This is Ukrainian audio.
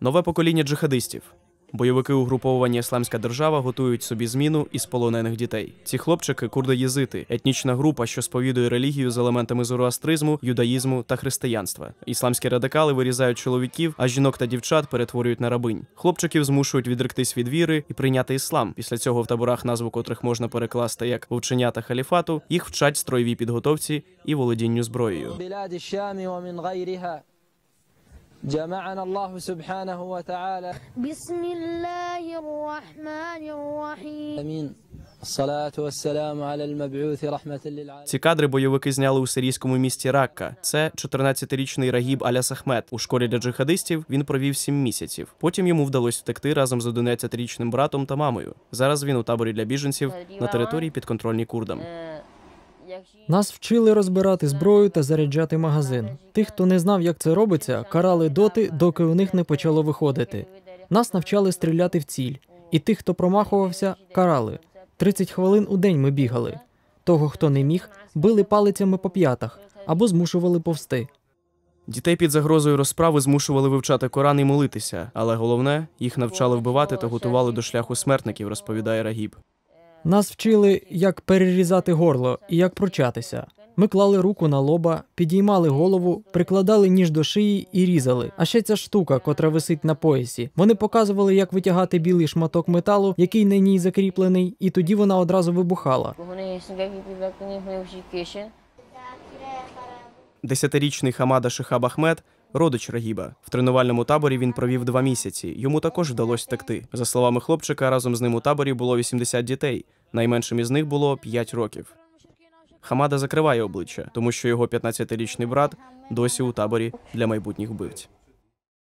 Нове покоління джихадистів. Бойовики угруповування Ісламська держава готують собі зміну із полонених дітей. Ці хлопчики курдоєзити, етнічна група, що сповідує релігію з елементами зороастризму, юдаїзму та християнства. Ісламські радикали вирізають чоловіків, а жінок та дівчат перетворюють на рабинь. Хлопчиків змушують відректись від віри і прийняти іслам. Після цього в таборах, назву котрих можна перекласти як вовчення та халіфату, їх вчать стройовій підготовці і володінню зброєю. جمعنا الله سبحانه وتعالى بسم الله الرحمن الرحيم امين الصلاة والسلام على المبعوث رحمة للعالمين Ці кадри бойовики зняли у сирійському місті Ракка. Це 14-річний Рагіб Аляс Ахмед. У школі для джихадистів він провів 7 місяців. Потім йому вдалося втекти разом з 11-річним братом та мамою. Зараз він у таборі для біженців на території підконтрольній курдам. Нас вчили розбирати зброю та заряджати магазин. Тих, хто не знав, як це робиться, карали доти, доки у них не почало виходити. Нас навчали стріляти в ціль, і тих, хто промахувався, карали. 30 хвилин у день ми бігали. Того, хто не міг, били палицями по п'ятах або змушували повсти. Дітей під загрозою розправи змушували вивчати Коран і молитися, але головне, їх навчали вбивати та готували до шляху смертників, розповідає Рагіб. Нас вчили, як перерізати горло і як пручатися. Ми клали руку на лоба, підіймали голову, прикладали ніж до шиї і різали. А ще ця штука, котра висить на поясі. Вони показували, як витягати білий шматок металу, який на ній закріплений, і тоді вона одразу вибухала. Десятирічний Хамада Шихаб Ахмед родич Рагіба. В тренувальному таборі він провів два місяці. Йому також вдалося втекти. За словами хлопчика, разом з ним у таборі було 80 дітей. Найменшим із них було 5 років. Хамада закриває обличчя, тому що його 15-річний брат досі у таборі для майбутніх вбивць.